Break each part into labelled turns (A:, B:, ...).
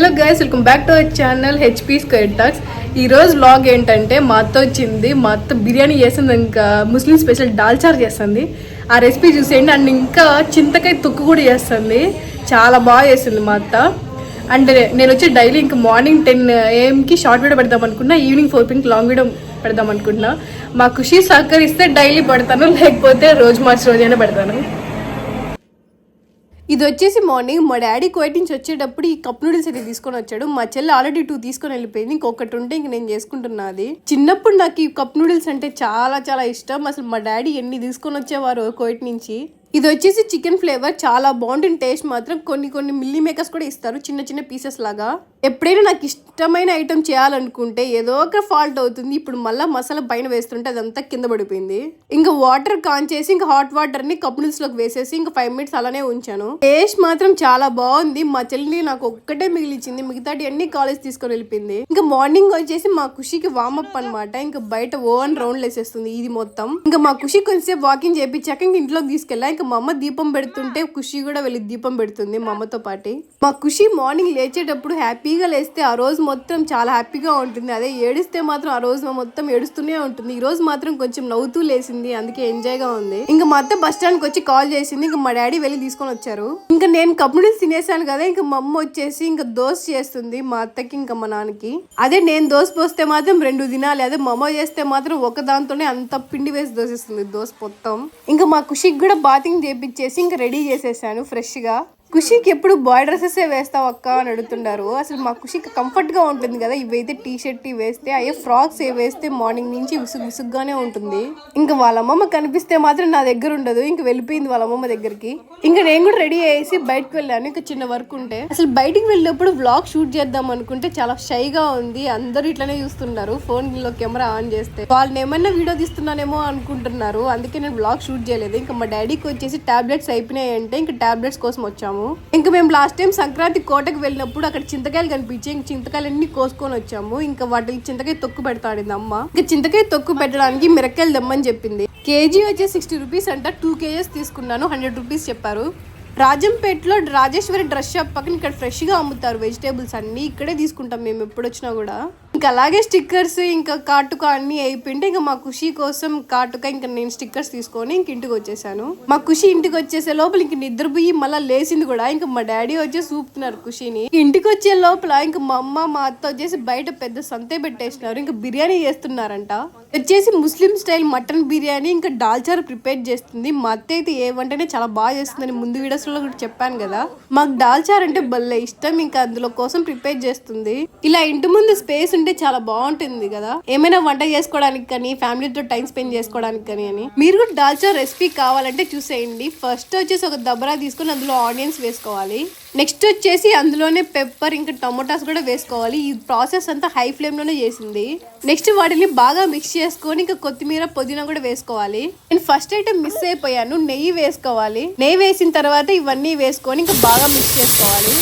A: Hello guys welcome back to our channel HP square talks ఈ రోజు vlog ఏంటంటే మా అత్త వచ్చింది మా అత్త బిర్యానీ చేస్తుంది ఇంకా ముస్లిం స్పెషల్ దాల్చార్ చేస్తుంది. ఆ రెసిపీ చూసేయండి అండ్ ఇంకా చింతకాయ తొక్కు కూడా చేస్తుంది. చాలా బాగా చేస్తుంది మా అత్త అండ్ నేను వచ్చి డైలీ ఇంకా మార్నింగ్ టెన్ ఏఎంకి షార్ట్ వీడియో పెడదాం అనుకున్నా ఈవినింగ్ ఫోర్ పింక్ లాంగ్ వీడియో పెడదాం అనుకుంటున్నా మా ఖుషి సహకరిస్తే డైలీ పెడతాను లేకపోతే రోజు మార్చి రోజైనా పెడతాను. ఇది వచ్చేసి మార్నింగ్ మా డాడీ కోయట్ నుంచి వచ్చేటప్పుడు ఈ కప్ నూడిల్స్ అయితే తీసుకొని వచ్చాడు. మా చెల్లి ఆల్రెడీ టూ తీసుకొని వెళ్ళిపోయింది. ఇంకొకటి ఉంటే ఇంక నేను చేసుకుంటున్నది చిన్నప్పుడు నాకు ఈ కప్ నూడిల్స్ అంటే చాలా చాలా ఇష్టం. అసలు మా డాడీ ఎన్ని తీసుకొని వచ్చేవారు కోయట్ నుంచి. ఇది వచ్చేసి చికెన్ ఫ్లేవర్ చాలా బాగుంటుంది టేస్ట్ మాత్రం. కొన్ని కొన్ని మిల్లీ మేకర్స్ కూడా ఇస్తారు చిన్న చిన్న పీసెస్ లాగా. ఎప్పుడైనా నాకు ఇష్టమైన ఐటమ్ చేయాలనుకుంటే ఏదో ఒక ఫాల్ట్ అవుతుంది. ఇప్పుడు మళ్ళీ మసాలా పైన వేస్తుంటే అదంతా కింద పడిపోయింది. ఇంకా వాటర్ కాన్ చేసి ఇంకా హాట్ వాటర్ని కప్ నూడిల్స్లోకి వేసేసి ఇంకా ఫైవ్ మినిట్స్ అలానే ఉంచాను. టేస్ట్ మాత్రం చాలా బాగుంది. మా చెల్లి నాకు ఒక్కటే మిగిలిచింది. మిగతాటి అన్ని కాలేజ్ తీసుకొని వెళ్ళిపోయింది. ఇంకా మార్నింగ్ వచ్చేసి మా ఖుషికి వామప్ అన్నమాట. ఇంకా బయట ఓవన్ రౌండ్ వేసేస్తుంది ఇది మొత్తం. ఇంకా మా ఖుషి కొంచెంసేపు వాకింగ్ చేయించాక ఇంక ఇంట్లోకి తీసుకెళ్ళా. ఇంకా మా అమ్మ దీపం పెడుతుంటే ఖుషి కూడా వెళ్ళి దీపం పెడుతుంది మా అమ్మతో పాటి. మా ఖుషి మార్నింగ్ లేచేటప్పుడు హ్యాపీగా లేస్తే ఆ రోజు మొత్తం చాలా హ్యాపీగా ఉంటుంది. అదే ఏడిస్తే మాత్రం ఆ రోజు మొత్తం ఏడుస్తూనే ఉంటుంది. ఈ రోజు మాత్రం కొంచెం నవ్వుతూ లేసింది అందుకే ఎంజాయ్గా ఉంది. ఇంకా మా అత్త బస్ స్టాండ్కి వచ్చి కాల్ చేసింది. ఇంకా మా డాడీ వెళ్ళి తీసుకొని వచ్చారు. ఇంకా నేను కప్ నూడిల్స్ తినేసాను కదా. ఇంకా మా అమ్మ వచ్చేసి ఇంకా దోశ చేస్తుంది మా అత్తకి ఇంకా మా నాన్నకి. అదే నేను దోశ పోస్తే మాత్రం రెండు తినాలి అదే మా అమ్మ చేస్తే మాత్రం ఒక దాంతోనే అంత పిండి వేసి దోసేస్తుంది దోశ మొత్తం. ఇంకా మా ఖుషికి కూడా బాతింగ్ చేపించేసి ఇంకా రెడీ చేసేసాను ఫ్రెష్గా ఖుషికి ఎప్పుడు బాయ్ డ్రెస్సెస్ వేస్తావు అక్క అని అడుగుతున్నారు అసలు మా ఖుషికి కంఫర్ట్గా ఉంటుంది కదా ఇవైతే టీ షర్ట్ వేస్తే అయ్యే ఫ్రాక్స్ ఏ వేస్తే మార్నింగ్ నుంచి విసుగు విసుగ్గానే ఉంటుంది. ఇంకా వాళ్ళ అమ్మమ్మ కనిపిస్తే మాత్రం నా దగ్గర ఉండదు ఇంకా వెళ్ళిపోయింది వాళ్ళ అమ్మమ్మ దగ్గరికి. ఇంకా నేను కూడా రెడీ అయ్యేసి బయటకు వెళ్ళాను ఇంకా చిన్న వర్క్ ఉంటే. అసలు బయటికి వెళ్ళినప్పుడు వ్లాగ్ షూట్ చేద్దాం అనుకుంటే చాలా షైగా ఉంది అందరూ ఇట్లానే చూస్తున్నారు ఫోన్లో కెమెరా ఆన్ చేస్తే. వాళ్ళని ఏమన్నా వీడియో తీస్తున్నానేమో అనుకుంటున్నారు అందుకే నేను వ్లాగ్ షూట్ చేయలేదు. ఇంకా మా డాడీకి వచ్చేసి టాబ్లెట్స్ అయిపోయినాయి అంటే ఇంకా టాబ్లెట్స్ కోసం వచ్చాము. ఇంకా మేము లాస్ట్ టైం సంక్రాంతి కోటకు వెళ్ళినప్పుడు అక్కడ చింతకాయలు కనిపించి ఇంక చింతకాయలు అన్ని కోసుకొని వచ్చాము. ఇంకా వాటికి చింతకాయ తొక్కు పెడతాడింది అమ్మ. ఇంకా చింతకాయ తొక్కు పెట్టడానికి మిరకాయలు దమ్మని చెప్పింది. కేజీ వచ్చే సిక్స్టీ రూపీస్ అంట. టూ కేజెస్ తీసుకున్నాను. హండ్రెడ్ రూపీస్ చెప్పారు. రాజంపేటలో రాజేశ్వరి డ్రెస్ షాప్ పక్కన ఇక్కడ ఫ్రెష్గా అమ్ముతారు వెజిటేబుల్స్ అన్ని. ఇక్కడే తీసుకుంటాం మేము ఎప్పుడు వచ్చినా కూడా. ఇంకా అలాగే స్టిక్కర్స్ ఇంకా కాటుక అన్ని అయిపోయింటే ఇంకా మా ఖుషి కోసం కాటుక ఇంకా నేను స్టిక్కర్స్ తీసుకొని ఇంక ఇంటికి వచ్చేసాను. మా ఖుషి ఇంటికి వచ్చేసే లోపల ఇంక నిద్రపోయి మళ్ళీ లేచింది కూడా. ఇంకా మా డాడీ వచ్చేసి చూపుతున్నారు ఖుషిని. ఇంటికి వచ్చే లోపల ఇంకా మా అమ్మ మా అత్త వచ్చేసి బయట పెద్ద సంతే పెట్టేసినారు. ఇంకా బిర్యానీ చేస్తున్నారంట. వచ్చేసి ముస్లిం స్టైల్ మటన్ బిర్యానీ ఇంకా దాల్చారు ప్రిపేర్ చేస్తుంది. మా అత్త అయితే ఏ వంటనే చాలా బాగా చేస్తుందని ముందు వీడియోస్లో కూడా చెప్పాను కదా. మాకు దాల్చార్ అంటే భలే ఇష్టం. ఇంకా అందులో కోసం ప్రిపేర్ చేస్తుంది. ఇలా ఇంటి ముందు స్పేస్ ఉంటే చాలా బాగుంటుంది కదా. ఏమైనా వంట చేసుకోవడానికి కానీ ఫ్యామిలీతో టైం స్పెండ్ చేసుకోవడానికి కానీ అని. మీరు కూడా దాల్చా రెసిపీ కావాలంటే చూసేయండి. ఫస్ట్ వచ్చేసి ఒక దబరా తీసుకొని అందులో ఆనియన్స్ వేసుకోవాలి. నెక్స్ట్ వచ్చేసి అందులోనే పెప్పర్ ఇంకా టమోటాస్ కూడా వేసుకోవాలి. ఈ ప్రాసెస్ అంతా హై ఫ్లేమ్లోనే చేసింది. నెక్స్ట్ వాటిని బాగా మిక్స్ చేసుకొని ఇంకా కొత్తిమీర పుదీనా కూడా వేసుకోవాలి. నేను ఫస్ట్ ఐటమ్ మిస్ అయిపోయాను. నెయ్యి వేసుకోవాలి. నెయ్యి వేసిన తర్వాత ఇవన్నీ వేసుకొని ఇంకా బాగా మిక్స్ చేసుకోవాలి.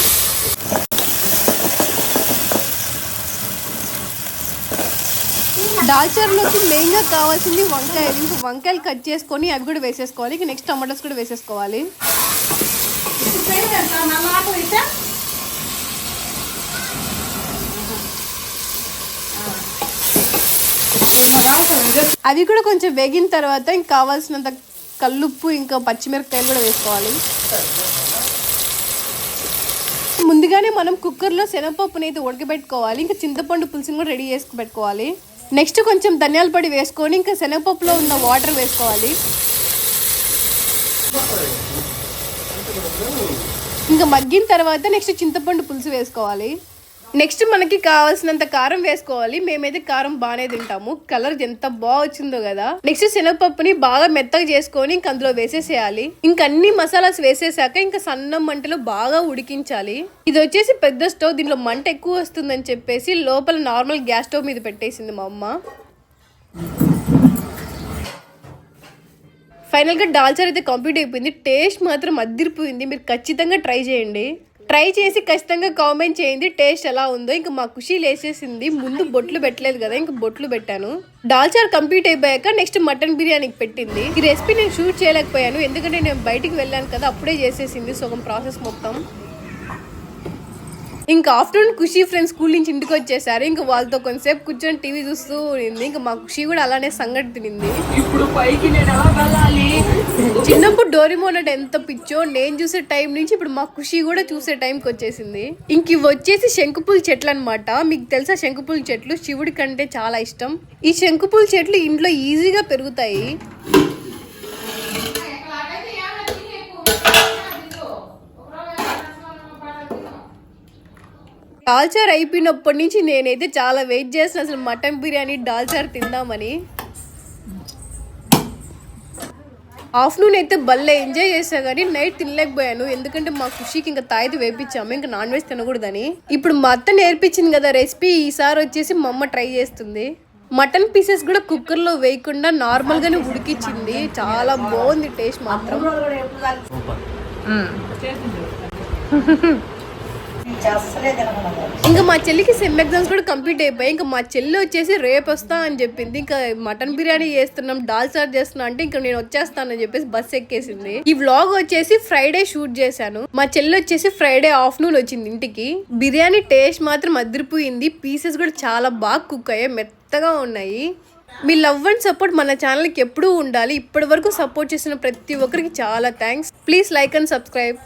A: దాల్చారులోకి మెయిన్గా కావాల్సింది వంకాయ. ఇంకా వంకాయలు కట్ చేసుకొని అవి కూడా వేసేసుకోవాలి. ఇంకా నెక్స్ట్ టమాటోస్ కూడా వేసేసుకోవాలి. అవి కూడా కొంచెం వేగిన తర్వాత ఇంకా కావాల్సినంత కల్లుప్పు ఇంకా పచ్చిమిరపకాయలు కూడా వేసుకోవాలి. ముందుగానే మనం కుక్కర్లో శనగపప్పునైతే అయితే ఉడకబెట్టుకోవాలి. ఇంకా చింతపండు పులుసుని కూడా రెడీ చేసుకు పెట్టుకోవాలి. నెక్స్ట్ కొంచెం ధనియాల పొడి వేసుకొని ఇంకా శనగపప్పులో ఉన్న వాటర్ వేసుకోవాలి. ఇంకా మగ్గిన తర్వాత నెక్స్ట్ చింతపండు పులుసు వేసుకోవాలి. నెక్స్ట్ మనకి కావాల్సినంత కారం వేసుకోవాలి. మేమైతే కారం బాగానే తింటాము. కలర్ ఎంత బాగా వచ్చిందో కదా. నెక్స్ట్ శనగపప్పుని బాగా మెత్తగా చేసుకొని ఇంక అందులో వేసేసేయాలి. ఇంక అన్ని మసాలాస్ వేసేసాక ఇంకా సన్నం మంటలో బాగా ఉడికించాలి. ఇది వచ్చేసి పెద్ద స్టవ్. దీనిలో మంట ఎక్కువ వస్తుందని చెప్పేసి లోపల నార్మల్ గ్యాస్ స్టవ్ మీద పెట్టేసింది మా అమ్మ. ఫైనల్గా డాల్చర్ అయితే కంప్లీట్ అయిపోయింది. టేస్ట్ మాత్రం అదిరిపోయింది మీరు ఖచ్చితంగా ట్రై చేయండి. ట్రై చేసి ఖచ్చితంగా కామెంట్ చేయండి టేస్ట్ ఎలా ఉందో. ఇంకా మా ఖుషి లేసేసింది. ముందు బొట్లు పెట్టలేదు కదా ఇంకా బొట్లు పెట్టాను. దాల్చార్ కంప్లీట్ అయిపోయాక నెక్స్ట్ మటన్ బిర్యానీకి పెట్టింది. ఈ రెసిపీ నేను షూట్ చేయలేకపోయాను ఎందుకంటే నేను బయటికి వెళ్ళాను కదా అప్పుడే చేసేసింది సగం ప్రాసెస్ మొత్తం. ఇంకా ఆఫ్టర్నూన్ ఖుషి ఫ్రెండ్స్ స్కూల్ నుంచి ఇంటికి వచ్చేసారు. ఇంకా వాళ్ళతో కొంతసేపు కూర్చొని టీవీ చూస్తూ ఉంది ఇంకా మా ఖుషి కూడా అలానే సంగతి తినింది.
B: ఇప్పుడు పైకి నేను ఎలా వెళ్ళాలి?
A: చిన్నప్పుడు డోరిమోన్ అంటే ఎంత పిచ్చో నేను చూసే టైం నుంచి ఇప్పుడు మా ఖుషి కూడా చూసే టైంకి వచ్చేసింది. ఇంక ఇవి వచ్చేసి శంకుపూల చెట్లు అనమాట మీకు తెలుసా శంకుపూల చెట్లు? శివుడి కంటే చాలా ఇష్టం. ఈ శంకుపూల చెట్లు ఇంట్లో ఈజీగా పెరుగుతాయి. డాల్చార్ అయిపోయినప్పటి నుంచి నేనైతే చాలా వెయిట్ చేసిన అసలు మటన్ బిర్యానీ డాల్చార్ తిందామని. ఆఫ్టర్నూన్ అయితే భలే ఎంజాయ్ చేసా కానీ నైట్ తినలేకపోయాను. ఎందుకంటే మా ఖుషికి ఇంకా తాయిది వేపించాము. ఇంకా నాన్ వెజ్ తినకూడదని. ఇప్పుడు మా అత్త నేర్పించింది కదా రెసిపీ ఈసారి వచ్చేసి మా అమ్మ ట్రై చేస్తుంది. మటన్ పీసెస్ కూడా కుక్కర్లో వేయకుండా నార్మల్గానే ఉడికిచ్చింది చాలా బాగుంది టేస్ట్ మాత్రం. ఇంకా మా చెల్లికి సెమ్ ఎగ్జామ్స్ కూడా కంప్లీట్ అయిపోయాయి. ఇంకా మా చెల్లి వచ్చేసి రేపు వస్తా అని చెప్పింది. ఇంకా మటన్ బిర్యానీ చేస్తున్నాం దాల్ సార్ చేస్తున్నా అంటే ఇంకా నేను వచ్చేస్తానని చెప్పేసి బస్ ఎక్కేసింది. ఈ వ్లాగ్ వచ్చేసి ఫ్రైడే షూట్ చేశాను. మా చెల్లి వచ్చేసి ఫ్రైడే ఆఫ్టర్నూన్ వచ్చింది ఇంటికి. బిర్యానీ టేస్ట్ మాత్రం అదిరిపోయింది. పీసెస్ కూడా చాలా బాగా కుక్ అయ్యాయి. మెత్తగా ఉన్నాయి. మీ లవ్ అండ్ సపోర్ట్ మన ఛానల్కి ఎప్పుడూ ఉండాలి. ఇప్పటి వరకు సపోర్ట్ చేసిన ప్రతి ఒక్కరికి చాలా thanks please like and subscribe